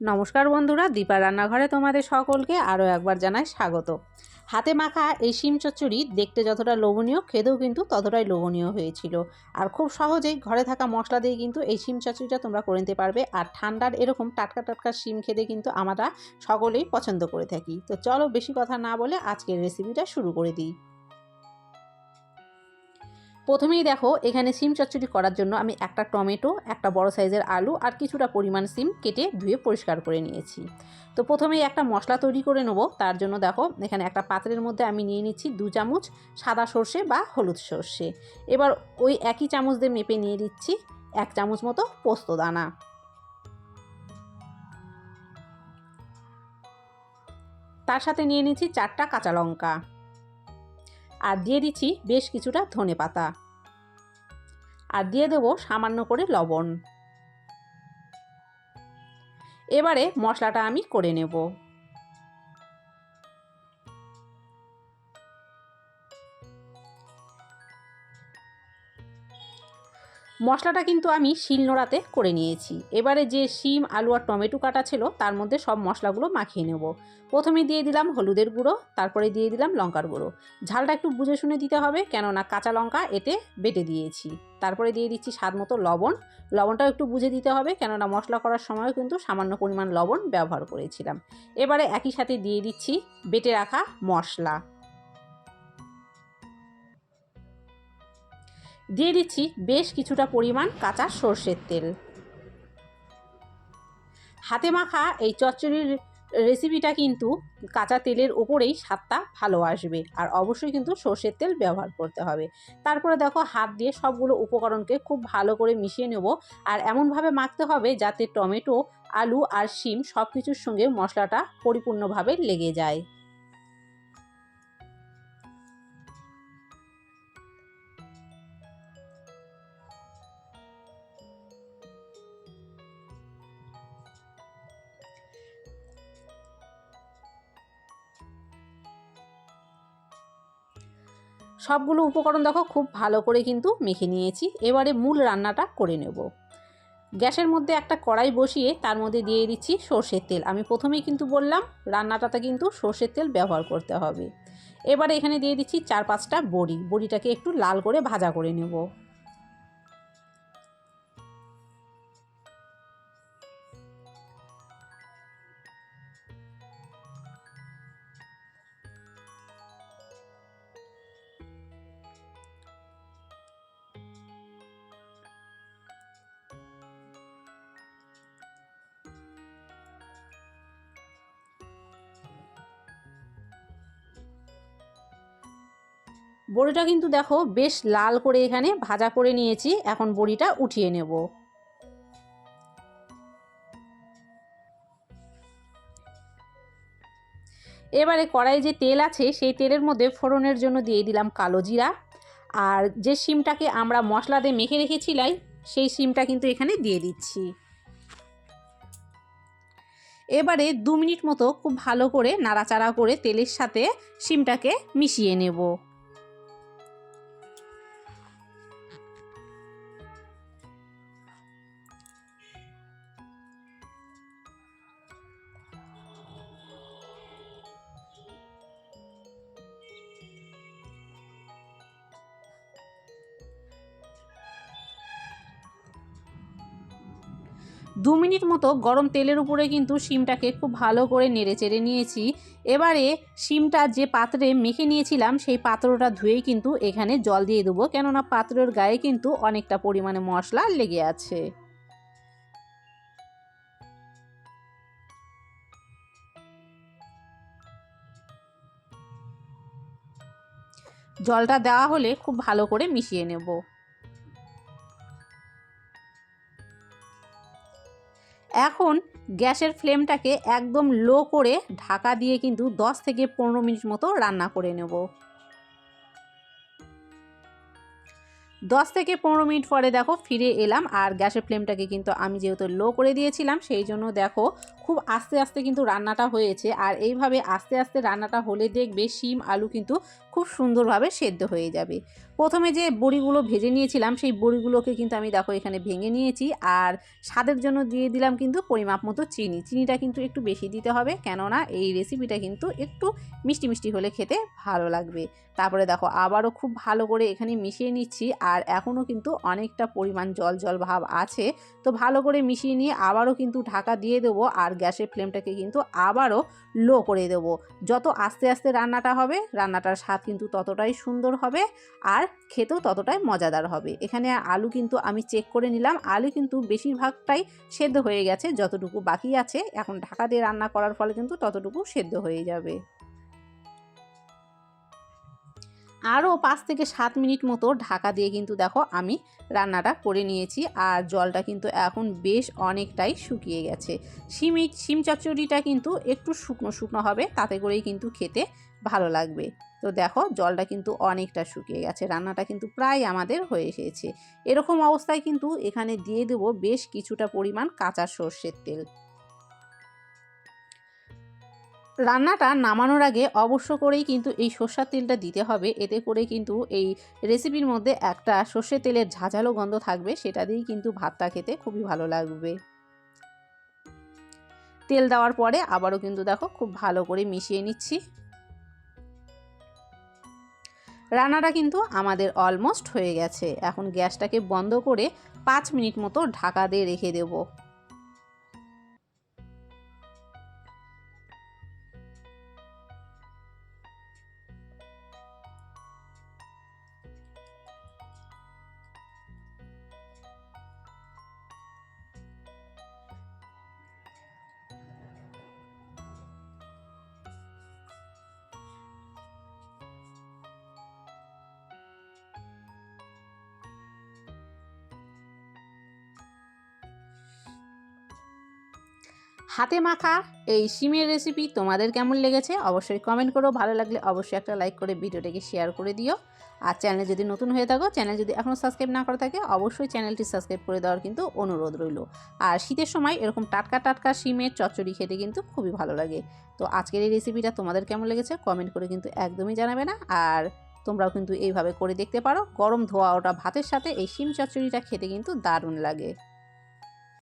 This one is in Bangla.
নমস্কার বন্ধুরা, দীপা রান্নাঘরে তোমাদের সকলকে আরও একবার জানাই স্বাগত। হাতে মাখা এই শিম চচ্চড়ি দেখতে যতটা লোভনীয়, খেতেও কিন্তু ততটাই লোভনীয় হয়েছিল। আর খুব সহজেই ঘরে থাকা মশলা দিয়ে কিন্তু এই শিম চচ্চড়িটা তোমরা করে নিতে পারবে। আর ঠান্ডার এরকম টাটকা টাটকা শিম খেতে কিন্তু আমরা সকলেই পছন্দ করে থাকি। তো চলো বেশি কথা না বলে আজকের রেসিপিটা শুরু করে দিই। প্রথমেই দেখো, এখানে সিম চচ্চড়ি করার জন্য আমি একটা টমেটো, একটা বড় সাইজের আলু আর কিছুটা পরিমাণ সিম কেটে ধুয়ে পরিষ্কার করে নিয়েছি। তো প্রথমেই একটা মশলা তৈরি করে নেব। তার জন্য দেখো, এখানে একটা পাত্রের মধ্যে আমি নিয়ে নিচ্ছি দু চামচ সাদা সর্ষে বা হলুদ সর্ষে। এবার ওই একই চামচ দিয়ে মেপে নিয়ে দিচ্ছি এক চামচ মতো পোস্ত দানা। তার সাথে নিয়ে নিচ্ছি চারটা কাঁচা লঙ্কা। আর দিয়ে দিচ্ছি বেশ কিছুটা ধনে পাতা। আর দিয়ে দেবো সামান্য করে লবণ। এবারে মশলাটা আমি করে নেব। মশলাটা কিন্তু আমি শিলনোড়াতে করে নিয়েছি। এবারে যে শিম, আলু আর টমেটো কাটা ছিল, তার মধ্যে সব মশলাগুলো মাখিয়ে নেব। প্রথমে দিয়ে দিলাম হলুদের গুঁড়ো, তারপরে দিয়ে দিলাম লঙ্কার গুঁড়ো। ঝালটা একটু বুঝে শুনে দিতে হবে, কেননা কাঁচা লঙ্কা এতে বেটে দিয়েছি। তারপরে দিয়ে দিচ্ছি স্বাদ মতো লবণ। লবণটাও একটু বুঝে দিতে হবে, কেননা মশলা করার সময় কিন্তু সামান্য পরিমাণ লবণ ব্যবহার করেছিলাম। এবারে একই সাথে দিয়ে দিচ্ছি বেটে রাখা মশলা। দিয়ে দিচ্ছি বেশ কিছুটা পরিমাণ কাঁচা সর্ষের তেল। হাতে মাখা এই চচ্চড়ির রেসিপিটা কিন্তু কাঁচা তেলের ওপরেই স্বাদটা ভালো আসবে আর অবশ্যই কিন্তু সর্ষের তেল ব্যবহার করতে হবে। তারপরে দেখো হাত দিয়ে সবগুলো উপকরণকে খুব ভালো করে মিশিয়ে নেব আর এমনভাবে মাখতে হবে যাতে টমেটো, আলু আর শিম সব কিছুর সঙ্গে মশলাটা পরিপূর্ণভাবে লেগে যায়। সবগুলো উপকরণ দেখো, খুব ভালো করে কিন্তু মেখে নিয়েছি। এবারে মূল রান্নাটা করে নেব। গ্যাসের মধ্যে একটা কড়াই বসিয়ে তার মধ্যে দিয়ে দিচ্ছি সর্ষের তেল। আমি প্রথমেই কিন্তু বললাম, রান্নাটাতে কিন্তু সর্ষের তেল ব্যবহার করতে হবে। এবারে এখানে দিয়ে দিচ্ছি চার পাঁচটা বড়ি। বড়িটাকে একটু লাল করে ভাজা করে নেব। বড়িটা কিন্তু দেখো বেশ লাল করে এখানে ভাজা করে নিয়েছি। এখন বড়িটা উঠিয়ে নেব। এবারে কড়াই যে তেল আছে, সেই তেলের মধ্যে ফোড়নের জন্য দিয়ে দিলাম কালো জিরা। আর যে শিমটাকে আমরা মশলা দিয়ে মেখে রেখেছিলাই, সেই শিমটা কিন্তু এখানে দিয়ে দিচ্ছি। এবারে দু মিনিট মতো খুব ভালো করে নাড়াচাড়া করে তেলের সাথে শিমটাকে মিশিয়ে নেব। দু মিনিট মতো গরম তেলের উপরে কিন্তু শিমটাকে খুব ভালো করে নেড়ে চেড়ে নিয়েছি। এবারে শিমটা যে পাত্রে মেখে নিয়েছিলাম, সেই পাত্রটা ধুয়েই কিন্তু এখানে জল দিয়ে দেবো। কেননা পাত্রের গায়ে কিন্তু অনেকটা পরিমাণে মশলা লেগে আছে। জলটা দেওয়া হলে খুব ভালো করে মিশিয়ে নেব। এখন গ্যাসের ফ্লেমটাকে একদম লো করে ঢাকা দিয়ে কিন্তু 10 থেকে পনেরো মিনিট মতো রান্না করে নেব। দশ থেকে পনেরো মিনিট পরে দেখো ফিরে এলাম আর গ্যাসের ফ্লেমটাকে কিন্তু আমি যেহেতু লো করে দিয়েছিলাম সেই জন্য দেখো খুব আস্তে আস্তে কিন্তু রান্নাটা হয়েছে। আর এইভাবে আস্তে আস্তে রান্নাটা হলে দেখবে শিম, আলু কিন্তু খুব সুন্দরভাবে সেদ্ধ হয়ে যাবে। প্রথমে যে বড়িগুলো ভেজে নিয়েছিলাম, সেই বড়িগুলোকে কিন্তু আমি দেখো এখানে ভেঙে নিয়েছি আর স্বাদের জন্য দিয়ে দিলাম কিন্তু পরিমাপ মতো চিনি। চিনিটা কিন্তু একটু বেশি দিতে হবে কেননা এই রেসিপিটা কিন্তু একটু মিষ্টি মিষ্টি হলে খেতে ভালো লাগবে। তারপরে দেখো আবারও খুব ভালো করে এখানে মিশিয়ে নিচ্ছি আর এখনও কিন্তু অনেকটা পরিমাণ জল জল ভাব আছে। তো ভালো করে মিশিয়ে নিয়ে আবারও কিন্তু ঢাকা দিয়ে দেবো আর গ্যাসের ফ্লেমটাকে কিন্তু আবারও লো করে দেবো। যত আস্তে আস্তে রান্নাটা হবে, রান্নাটার স্বাদ কিন্তু ততটাই সুন্দর হবে আর খেতেও ততটাই মজাদার হবে। এখানে আলু কিন্তু আমি চেক করে নিলাম। আলু কিন্তু বেশিরভাগটাই সেদ্ধ হয়ে গেছে, যতটুকু বাকি আছে। এখন ঢাকা দিয়ে রান্না করার ফলে কিন্তু ততটুকু সেদ্ধ হয়ে যাবে। আরও পাঁচ থেকে সাত মিনিট মতো ঢাকা দিয়ে কিন্তু দেখো আমি রান্নাটা করে নিয়েছি আর জলটা কিন্তু এখন বেশ অনেকটাই শুকিয়ে গেছে। শিমি, শিম চচ্চড়িটা কিন্তু একটু শুকনো শুকনো হবে, তাতে করেই কিন্তু খেতে ভালো লাগবে। তো দেখো, জলটা কিন্তু অনেকটা শুকিয়ে গেছে, রান্নাটা কিন্তু প্রায় আমাদের হয়ে এসেছে। এরকম অবস্থায় কিন্তু এখানে দিয়ে দেবো বেশ কিছুটা পরিমাণ কাঁচা সর্ষের তেল। রান্নাটা নামানোর আগে অবশ্য করেই কিন্তু এই সর্ষার তেলটা দিতে হবে। এতে করে কিন্তু এই রেসিপির মধ্যে একটা সর্ষের তেলের ঝাঁঝালো গন্ধ থাকবে, সেটা দিয়েই কিন্তু ভাতটা খেতে খুবই ভালো লাগবে। তেল দেওয়ার পরে আবারও কিন্তু দেখো, খুব ভালো করে মিশিয়ে নিচ্ছি। রান্নাটা কিন্তু আমাদের অলমোস্ট হয়ে গেছে। এখন গ্যাসটাকে বন্ধ করে পাঁচ মিনিট মতো ঢাকা দিয়ে রেখে দেবো। হাতে মাখা এই সিমের রেসিপি তোমাদের কেমন লেগেছে? অবশ্যই কমেন্ট করো। ভালো লাগলে অবশ্যই একটা লাইক করে ভিডিওটাকে শেয়ার করে দিও। আর চ্যানেল যদি নতুন হয়ে থাকো চ্যানেল যদি এখনও সাবস্ক্রাইব না করে থাকে, অবশ্যই চ্যানেলটি সাবস্ক্রাইব করে দেওয়ার কিন্তু অনুরোধ রইল। আর শীতের সময় এরকম টাটকা টাটকা সিমের চচ্চড়ি খেতে কিন্তু খুবই ভালো লাগে। তো আজকের এই রেসিপিটা তোমাদের কেমন লেগেছে? কমেন্ট করে কিন্তু একদমই জানাবে না। আর তোমরাও কিন্তু এইভাবে করে দেখতে পারো। গরম ধোয়া ওটা ভাতের সাথে এই সিম চচ্চড়িটা খেতে কিন্তু দারুণ লাগে।